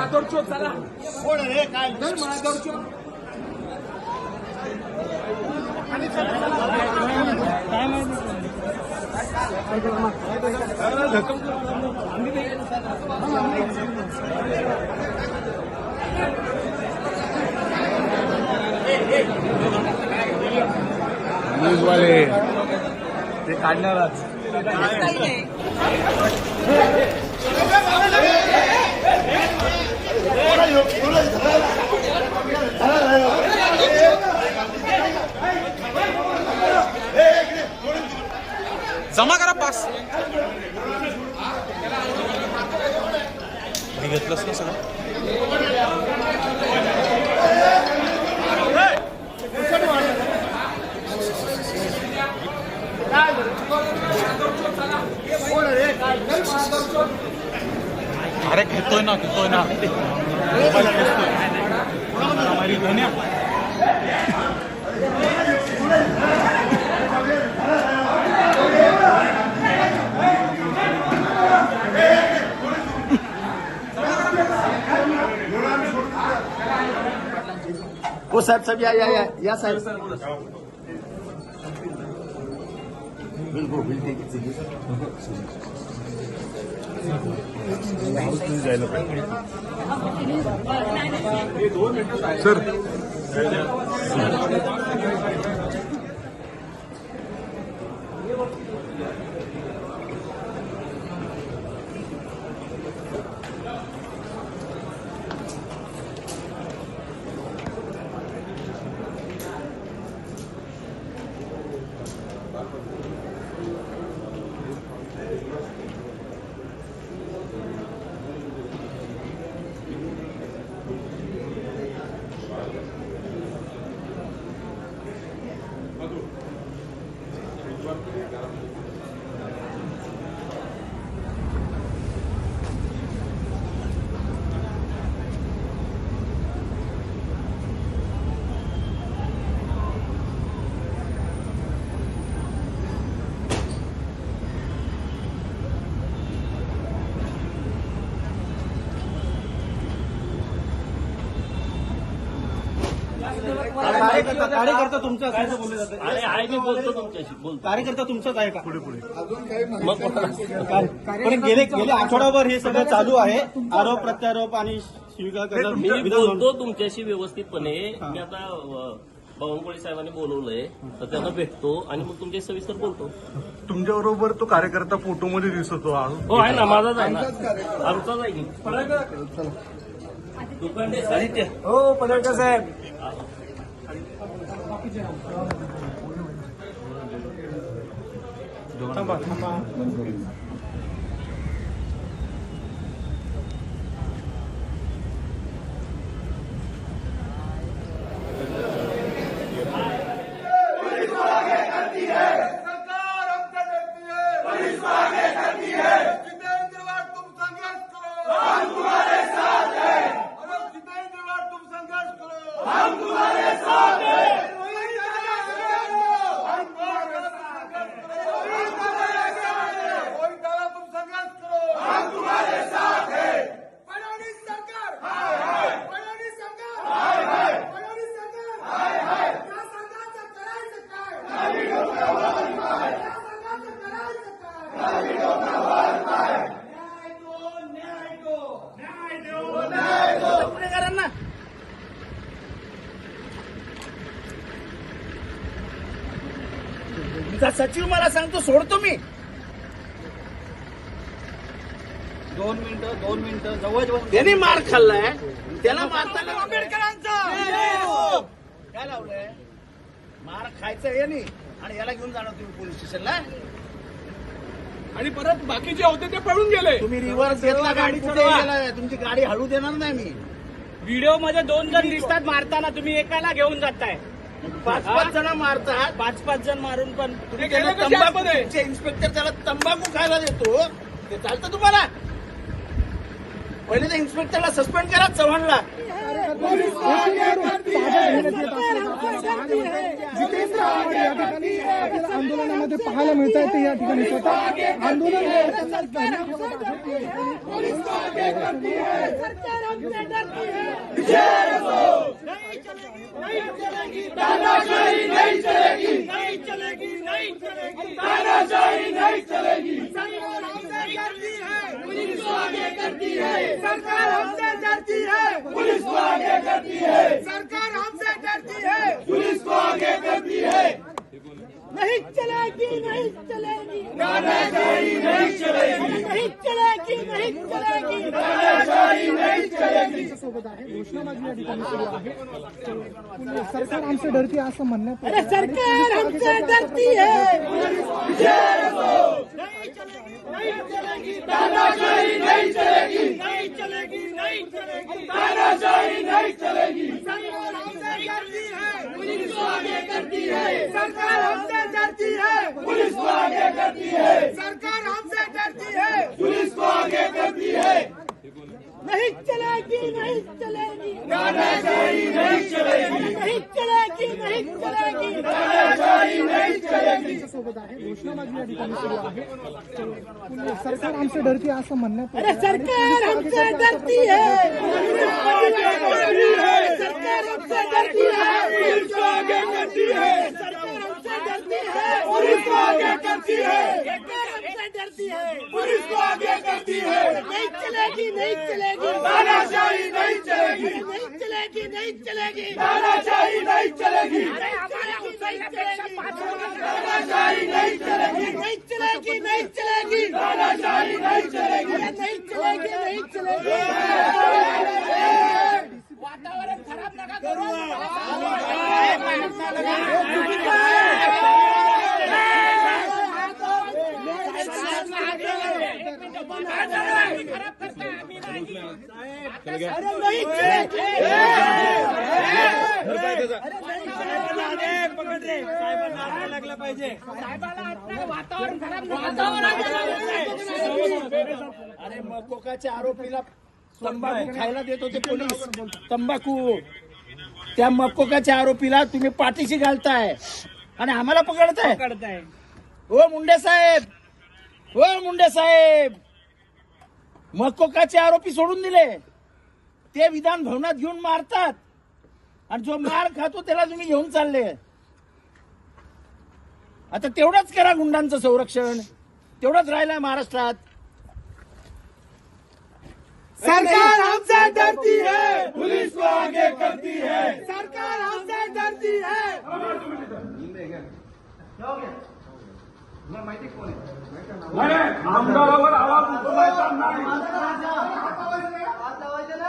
अंगावर येतो काय महादोर चोत चला. कोण रे? काय? चल महादोर चोत न्यूजवाले. ते काढणारच जमा करा पास. मी घेतलंच ना सगळं. अरे घेतोय ना हो साहेब साहेब या या या या साहेब। बिलकुल बिलकुल सर. कार्यकर्ता कार्यकर्ता तुमचा असं बोलले जाते. अरे आहे मी बोलतो तुमच्याशी बोलतो. कार्यकर्ता तुमचाच आहे का? मग पण गेले गेले आठवडाभर हे सगळं चालू आहे. आरोप प्रत्यारोप आणि शिविका करणं मी विधान बोलतो तुमच्याशी व्यवस्थितपणे. मी आता अ, बावनकुळे साहेबांनी बोलवलंय. तर त्यांना भेटतो आणि मग तुमच्याशी सविस्तर बोलतो. तुमच्या बरोबर तो कार्यकर्ता फोटोमध्ये दिसतो हो. आहे ना माझाच आहे ना. आमचाच आहे की? दुकानदे साहित्य. हो पडळकर साहेब. सरकार सचिव मला सांगतो सोडतो मी. दोन मिनिटं दोन मिनिटं जवळ जवळ त्यांनी मार खाल्लाय. त्याला मारताना आंबेडकरांचा. काय लावलंय? मार खायचं याने आणि याला घेऊन जाणार तुम्ही पोलीस स्टेशनला? आणि परत बाकीचे होते ते पळून गेले. तुम्ही रिव्हर्स घेतला गाडी कुठे? तुमची गाडी हळू देणार नाही मी. व्हिडिओमध्ये दोन जण दिसतात मारताना तुम्ही एकाला घेऊन जाताय. पाच पाच जण मारतात पाच पाच जण मारून पण तुम्ही ते गेले त्याला कसे तंबाखू आतमध्ये? तुमचे इन्स्पेक्टर त्याला तंबाखू खायला देतो ते चालतं तुम्हाला पहिले तर इन्स्पेक्टरला सस्पेंड करा चव्हाणला आव्हाड या ठिकाणी आपल्याला आंदोलनामध्ये पाहायला मिळत आहे ते या ठिकाणी स्वतः. आंदोलन करताना तानाशाही नहीं चलेगी. नहीं चलेगी नहीं चलेगी. तानाशाही नहीं चलेगी. सरकार हमसे डरती है पुलिस को आगे करती है. सरकार हमसे डरती है पुलिस को आगे करती है सरकार हमसे डरती है पुलिस को आगे करती है नहीं चलेगी नहीं चलेगी तानाशाही नहीं चलेगी नहीं चलेगी नहीं चलेगी तानाशाही नहीं चलेगी सोबत आहे घोषणाबाजी या ठिकाणी सुरू आहे पुलिस- सरकार आमचे डरती आहे असं म्हणण्यात येत अरे आहे. आणि सरकार पोलीस हमसे आगे डरती है तानाशाही नहीं चलेगी नहीं चलेगी नहीं चलेगी तानाशाही नहीं चलेगी सरकार हमसे डरती है पुलिस को आगे करती है सरकार हमसे डरती है पुलिस को आगे करती है सरकार हमसे डरती है। पुलिस को आगे करती है। नहीं चलेगी नहीं चलेगी। तानाशाही नहीं चलेगी। नहीं चलेगी नहीं चलेगी। तानाशाही नहीं चलेगी। सरकार हमसे डरती आहे असं म्हणण्यात येत अरे सरकार हमसे डरती है। सरकार हमसे डरती है। पुलिस को आगे करती है। सरकार हमसे डरती है। पुलिस को आगे करती है। हमसे डरती है। पुलिस को आगे करती है। नहीं चलेगी नहीं चलेगी। तानाशाही नहीं चलेगी। नहीं चलेगी नहीं चलेगी। तानाशाही नहीं चलेगी। अरे नहीं चलेगी। नहीं चलेगी। नहीं चलेगी नहीं चलेगी। तानाशाही नहीं चलेगी। नहीं चलेगी नहीं चलेगी। खराब वातावरण अरे मकोकाच्या आरोपीला तंबाखू खायला देत होते पोलीस. तंबाखू. त्या मकोकाच्या आरोपीला तुम्ही पाठीशी घालताय आणि आम्हाला पकडताय. हो मुंडे साहेब. हो मुंडे साहेब. मकोकाचे आरोपी सोडून दिले. ते विधान भवनात घेऊन मारतात. आणि जो मार खातो त्याला तुम्ही घेऊन चालले. आता तेवढंच करा गुंडांचं संरक्षण. तेवढंच राहिलंय महाराष्ट्रात. सरकार हमसे डरती है पुलिस को आगे करती है सरकार हमसे डरती है आमदारावर आवाज उठवायचा नाही